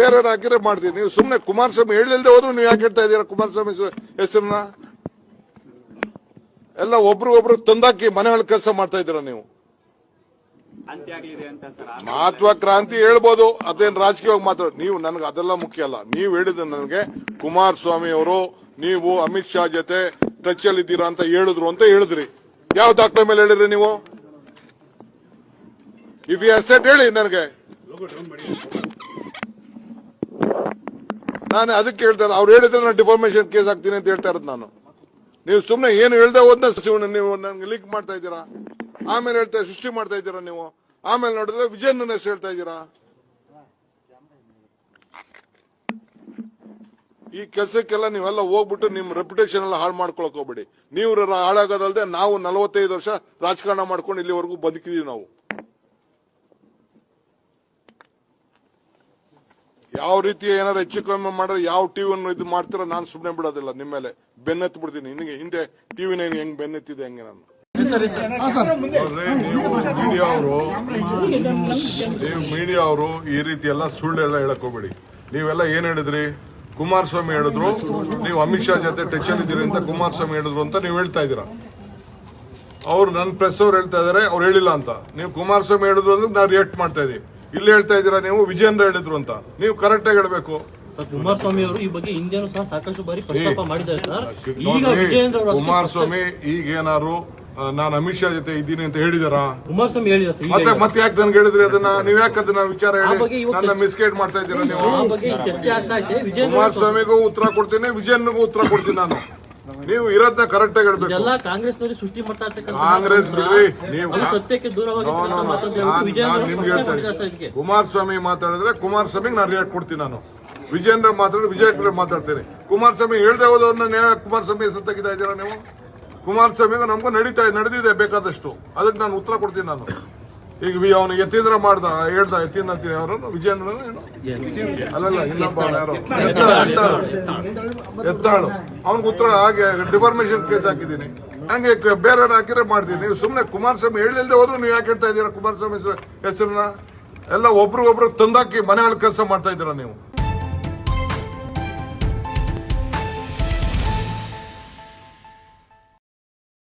ಬೇರೆ ಹಾಕಿದ್ರೆ ಮಾಡ್ತೀನಿ ನೀವು ಸುಮ್ನೆ ಕುಮಾರಸ್ವಾಮಿ ಹೇಳಿಲ್ದೆ ಹೋದ್ರು ನೀವು ಯಾಕೆ ಹೇಳ್ತಾ ಇದ್ದೀರಾ ಕುಮಾರಸ್ವಾಮಿ ಹೆಸರನ್ನ? ಎಲ್ಲ ಒಬ್ರಿಗೊಬ್ರು ತಂದಾಕಿ ಮನೆಗಳ ಕೆಲಸ ಮಾಡ್ತಾ ಇದ್ದೀರಾ ನೀವು? ಮಹತ್ವ ಕ್ರಾಂತಿ ಹೇಳ್ಬೋದು ಅದೇನ್ ರಾಜಕೀಯವಾಗಿ ಮಾತ್ರ ನೀವು ನನಗೆ ಅದೆಲ್ಲ ಮುಖ್ಯ ಅಲ್ಲ. ನೀವು ಹೇಳಿದ ನನಗೆ ಕುಮಾರಸ್ವಾಮಿ ಅವರು ನೀವು ಅಮಿತ್ ಶಾ ಜೊತೆ ಟಚ್ ಅಲ್ಲಿ ಇದ್ದೀರಾ ಅಂತ ಹೇಳಿದ್ರು ಅಂತ ಹೇಳಿದ್ರಿ. ಯಾವ ದಾಖಲೆ ಮೇಲೆ ಹೇಳಿದ್ರಿ ನೀವು? ಇಫ್ ಯು ಅಸೆಟ್ ಹೇಳಿ ನನಗೆ. ನಾನು ಅದಕ್ಕೆ ಹೇಳ್ತಾರೆ ಅವ್ರು ಹೇಳಿದ್ರೆ ನಾನು ಡಿಫಾರ್ಮೇಶನ್ ಕೇಸ್ ಹಾಕ್ತೀನಿ ಅಂತ ಹೇಳ್ತಾ ಇರೋದು ನಾನು. ನೀವು ಸುಮ್ಮನೆ ಏನು ಹೇಳ್ದೆ ಹೋದ್ನ ಸಚಿವನ ನೀವು ನನಗೆ ಲೀಕ್ ಮಾಡ್ತಾ ಇದ್ದೀರಾ? ಆಮೇಲೆ ಹೇಳ್ತಾ ಸೃಷ್ಟಿ ಮಾಡ್ತಾ ಇದ್ದೀರಾ ನೀವು? ಆಮೇಲೆ ನೋಡಿದ್ರೆ ವಿಜಯನ್ ಹೆಸರು ಹೇಳ್ತಾ ಇದ್ದೀರಾ? ಈ ಕೆಲಸಕ್ಕೆಲ್ಲ ನೀವೆಲ್ಲ ಹೋಗ್ಬಿಟ್ಟು ನಿಮ್ಮ ರೆಪ್ಯುಟೇಷನ್ ಎಲ್ಲ ಹಾಳು ಮಾಡ್ಕೊಳಕ್ ಹೋಗ್ಬೇಡಿ. ನೀವು ಹಾಳಾಗೋದಲ್ದೆ ನಾವು ನಲವತ್ತೈದು ವರ್ಷ ರಾಜಕಾರಣ ಮಾಡ್ಕೊಂಡು ಇಲ್ಲಿವರೆಗೂ ಬದುಕಿದೀವಿ ನಾವು. ಯಾವ ರೀತಿ ಏನಾರು ಹೆಚ್ಚು ಕಮ್ಮಿ ಮಾಡಿದ್ರೆ ಯಾವ ಟಿವಿಯನ್ನು ಇದು ಮಾಡ್ತೀರೋ ನಾನು ಸುಮ್ಮನೆ ಬಿಡೋದಿಲ್ಲ ನಿಮ್ಮ ಮೇಲೆ. ಬೆನ್ನೆತ್ ಬಿಡ್ತೀನಿ ನಿನಗೆ ಹಿಂದೆ ಟಿವಿನ ಹೆಂಗ್ ಬೆನ್ನತ್ತಿದೆ ಹೆಂಗೆ ನಾನು. ಮೀಡಿಯಾ ಅವರು ನೀವು ಮೀಡಿಯಾ ಅವರು ಈ ರೀತಿ ಎಲ್ಲ ಸುಳ್ಳೆಲ್ಲ ಹೇಳಕ್ ಹೋಗ್ಬೇಡಿ. ನೀವೆಲ್ಲ ಏನ್ ಹೇಳಿದ್ರಿ? ಕುಮಾರಸ್ವಾಮಿ ಹೇಳಿದ್ರು. ನೀವು ಅಮಿತ್ ಶಾ ಜೊತೆ ಟಚ್ ಅಲ್ಲಿ ಇದ್ದೀರಿ ಅಂತ ಕುಮಾರಸ್ವಾಮಿ ಹೇಳಿದ್ರು ಅಂತ ನೀವು ಹೇಳ್ತಾ ಇದ್ದೀರಾ? ಅವ್ರು ನನ್ನ ಪ್ರೆಸ್ ಅವ್ರು ಹೇಳ್ತಾ ಇದಾರೆ ಅವ್ರು ಹೇಳಿಲ್ಲ ಅಂತ. ನೀವು ಕುಮಾರಸ್ವಾಮಿ ಹೇಳಿದ್ರು ಅಂದ್ರೆ ನಾವು ರಿಯಾಕ್ಟ್ ಮಾಡ್ತಾ ಇದೀವಿ ಇಲ್ಲಿ ಹೇಳ್ತಾ ಇದ್ದೀರಾ ನೀವು? ವಿಜಯೇಂದ್ರ ಹೇಳಿದ್ರು ಅಂತ. ನೀವು ಕರೆಕ್ಟ್ ಆಗಿ ಹೇಳಬೇಕು. ಕುಮಾರಸ್ವಾಮಿ ಅವರು ಈ ಬಗ್ಗೆ ಹಿಂದೆನೂ ಸಹ ಸಾಕಷ್ಟು ಬಾರಿ ಪ್ರಸ್ತಾಪ ಮಾಡಿದ್ದಾರೆ ಸರ್. ಈಗ ನೋಡ್ರಿ, ವಿಜಯೇಂದ್ರ ಅವರು ಕುಮಾರಸ್ವಾಮಿ ಈಗ ಏನಾರು ನಾನು ಅಮಿತ್ ಶಾ ಜೊತೆ ಇದ್ದೀನಿ ಅಂತ ಹೇಳಿದಾರಾ? ಕುಮಾರಸ್ವಾಮಿ ಹೇಳಿದ್ದಾರೆ ಸರ್ ಮತ್ತೆ ಮತ್ತೆ ಯಾಕೆ ನನ್ಗೆ ಹೇಳಿದ್ರಿ ಅದನ್ನ? ನೀವ್ ಯಾಕೆ ಅದನ್ನ ವಿಚಾರ ಹೇಳಿ? ನನ್ನ ಮಿಸ್ಗೈಡ್ ಮಾಡ್ತಾ ಇದ್ದೀರಾ ನೀವು? ಕುಮಾರಸ್ವಾಮಿಗೂ ಉತ್ತರ ಕೊಡ್ತೀನಿ ವಿಜಯನ್ಗೂ ಉತ್ತರ ಕೊಡ್ತೀನಿ ನಾನು. ನೀವು ಇರೋದನ್ನ ಕರೆಕ್ಟ್ ಆಗಿ ಹೇಳ್ಬೇಕು. ಕಾಂಗ್ರೆಸ್ ಕಾಂಗ್ರೆಸ್ನವರು ಸೃಷ್ಟಿ ಮಾಡ್ತಾ ಇರ್ತಕ್ಕಂಥ ಕಾಂಗ್ರೆಸ್ ಬಿಡ್ರಿ ನೀವು ಅದು ಸತ್ಯಕ್ಕೆ ದೂರವಾಗಿ ನಿಮ್ಗೆ ಕುಮಾರಸ್ವಾಮಿ ಮಾತಾಡಿದ್ರೆ ಕುಮಾರಸ್ವಾಮಿಗೆ ನಾನು ರಿಯಾಕ್ಟ್ ಕೊಡ್ತೀನಿ ನಾನು. ವಿಜಯನ್ ಮಾತಾಡಿದ್ರೆ ವಿಜಯೇಂದ್ರ ಮಾತಾಡ್ತೀನಿ. ಕುಮಾರಸ್ವಾಮಿ ಹೇಳ್ದೆ ಹೋದವ್ರನ್ನ ಕುಮಾರಸ್ವಾಮಿ ಹೆಸರು ತೆಗಿತಾ ಇದ್ದೀರಾ ನೀವು? ಕುಮಾರಸ್ವಾಮಿಗೂ ನಮಗೂ ನಡೀತಾ ನಡೆದಿದೆ ಬೇಕಾದಷ್ಟು. ಅದಕ್ಕೆ ನಾನು ಉತ್ತರ ಕೊಡ್ತೀನಿ ನಾನು. ಈಗ ವಿ- ಅವನು ಯತೀಂದ್ರ ಮಾಡ್ದ, ಹೇಳ್ದ ಅಂತೀನಿ. ಅವರನ್ನು ವಿಜಯೇಂದ್ರ ಏನು? ಅಲ್ಲಲ್ಲ ಇನ್ನೊಬ್ಬ ಯಾರು. ಎತ್ತಾಳು ಎತ್ತಾಳು. ಎತ್ತಾಳು. ಅವನಿಗೆ ಉತ್ತರ ಹಾಗೆ ಡಿಫಾರ್ಮೇಶನ್ ಕೇಸ್ ಹಾಕಿದ್ದೀನಿ. ಹಂಗೆ ಬೇರೆ ಹಾಕಿದ್ರೆ ಮಾಡ್ತೀನಿ. ನೀವು ಸುಮ್ಮನೆ ಕುಮಾರಸ್ವಾಮಿ ಹೇಳಿಲ್ದೆ ಹೋದ್ರು ನೀವು ಯಾಕೆ ಹೇಳ್ತಾ ಇದ್ದೀರಾ ಕುಮಾರಸ್ವಾಮಿ ಹೆಸರನ್ನ? ಎಲ್ಲ ಒಬ್ರಿಗೊಬ್ರು ತಂದಾಕಿ ಮನೆಗಳ ಕೆಲಸ ಮಾಡ್ತಾ ಇದ್ದೀರಾ ನೀವು?